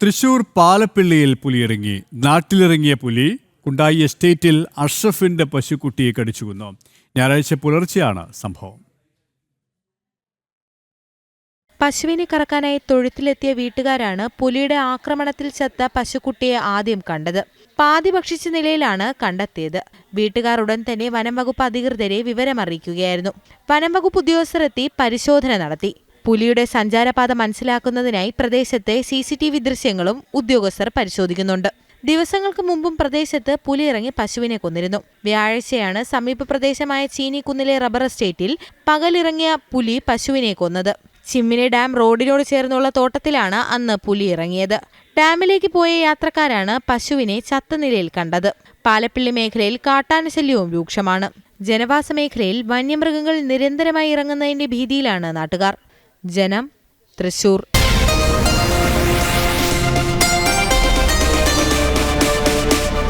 തൃശൂർ പാലപ്പിള്ളിയിൽ പുലിയിറങ്ങി. നാട്ടിലിറങ്ങിയ പുലി കുണ്ടായി എസ്റ്റേറ്റിൽ അഷ്റഫിന്റെ പശുക്കുട്ടിയെ കടിച്ചു കൊന്നു ഞായറാഴ്ച പുലർച്ചെയാണ് സംഭവം. പശുവിനെ കറക്കാനായി തൊഴുത്തിലെത്തിയ വീട്ടുകാരാണ് പുലിയുടെ ആക്രമണത്തിൽ ചത്ത പശുക്കുട്ടിയെ ആദ്യം കണ്ടത്. പാതി ഭക്ഷിച്ച നിലയിലാണ് കണ്ടെത്തിയത്. വീട്ടുകാർ ഉടൻ തന്നെ വനം വകുപ്പ് അധികൃതരെ വിവരമറിയിക്കുകയായിരുന്നു. വനം വകുപ്പ് ഉദ്യോഗസ്ഥരെത്തി പരിശോധന നടത്തി. പുലിയുടെ സഞ്ചാരപാത മനസ്സിലാക്കുന്നതിനായി പ്രദേശത്തെ സി സി ടി വി ദൃശ്യങ്ങളും ഉദ്യോഗസ്ഥർ പരിശോധിക്കുന്നുണ്ട്. ദിവസങ്ങൾക്ക് മുമ്പും പ്രദേശത്ത് പുലി ഇറങ്ങി പശുവിനെ കൊന്നിരുന്നു. വ്യാഴാഴ്ചയാണ് സമീപ പ്രദേശമായ ചീനിക്കുന്നിലെ റബ്ബർ എസ്റ്റേറ്റിൽ പകലിറങ്ങിയ പുലി പശുവിനെ കൊന്നത്. ചിമ്മിനി ഡാം റോഡിനോട് ചേർന്നുള്ള തോട്ടത്തിലാണ് അന്ന് പുലി ഇറങ്ങിയത്. ഡാമിലേക്ക് പോയ യാത്രക്കാരാണ് പശുവിനെ ചത്ത നിലയിൽ കണ്ടത്. പാലപ്പിള്ളി മേഖലയിൽ കാട്ടാന ശല്യവും രൂക്ഷമാണ്. ജനവാസ മേഖലയിൽ വന്യമൃഗങ്ങൾ നിരന്തരമായി ഇറങ്ങുന്നതിന്റെ ഭീതിയിലാണ് നാട്ടുകാർ. ജനം തൃശൂർ